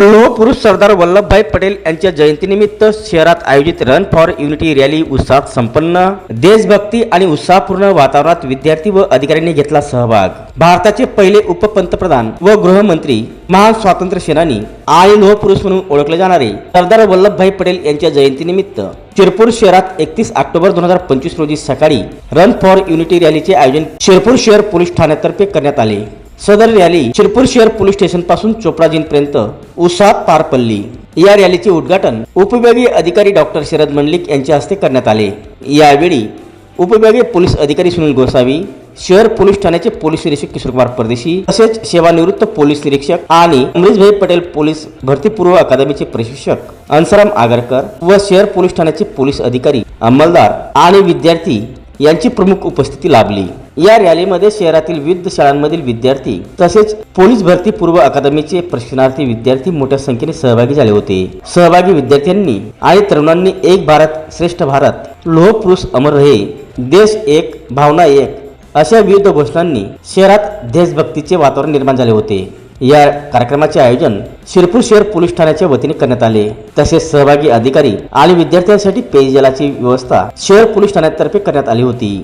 लोहपुरुष सरदार वल्लभभाई पटेल यांच्या जयंतीनिमित्त शहरात आयोजित रन फॉर युनिटी रॅली उत्साहात संपन्न देशभक्ती आणि उत्साहपूर्ण वातावरणात विद्यार्थी व अधिकाऱ्यांनी घेतला सहभाग. भारताचे पहिले उपपंतप्रधान व गृहमंत्री महान स्वातंत्र्य सेनानी आणि लोहपुरुष म्हणून ओळखले जाणारे सरदार वल्लभभाई पटेल यांच्या जयंतीनिमित्त शिरपूर शहरात एकतीस ऑक्टोबर दोन हजार पंचवीस रोजी सकाळी रन फॉर युनिटी रॅलीचे आयोजन शिरपूर शहर पोलीस ठाण्यातर्फे करण्यात आले. सदर रॅली शिरपूर शहर पोलीस स्टेशनपासून चोपडाजींपर्यंत उसात पार पडली. या रॅलीचे उद्घाटन उपविभागीय अधिकारी डॉक्टर शरद मंडलिक यांच्या हस्ते करण्यात आले. यावेळी उपविभागीय पोलीस अधिकारी सुनील गोसावी शहर पोलीस ठाण्याचे पोलीस निरीक्षक किशोरकुमार परदेशी तसेच सेवानिवृत्त पोलीस निरीक्षक आणि अमरीशभाई पटेल पोलीस भरतीपूर्व अकादमीचे प्रशिक्षक अंसराम आगरकर व शहर पोलीस ठाण्याचे पोलीस अधिकारी अंमलदार आणि विद्यार्थी यांची प्रमुख उपस्थिती लाभली. या रॅलीमध्ये शहरातील विविध शाळांमधील विद्यार्थी तसेच पोलीस भरती पूर्व अकादमीचे प्रशिक्षणार्थी विद्यार्थी मोठ्या संख्येने सहभागी झाले होते. सहभागी विद्यार्थ्यांनी आणि तरुणांनी एक भारत श्रेष्ठ भारत लोह पुरुष अमर रहे देश एक भावना एक अशा विविध घोषणांनी शहरात देशभक्तीचे वातावरण निर्माण झाले होते. या कार्यक्रमाचे आयोजन शिरपूर शहर पोलीस ठाण्याच्या वतीने करण्यात आले. तसेच सहभागी अधिकारी आणि विद्यार्थ्यांसाठी पेयजलाची व्यवस्था शहर पोलीस ठाण्यातर्फे करण्यात आली होती.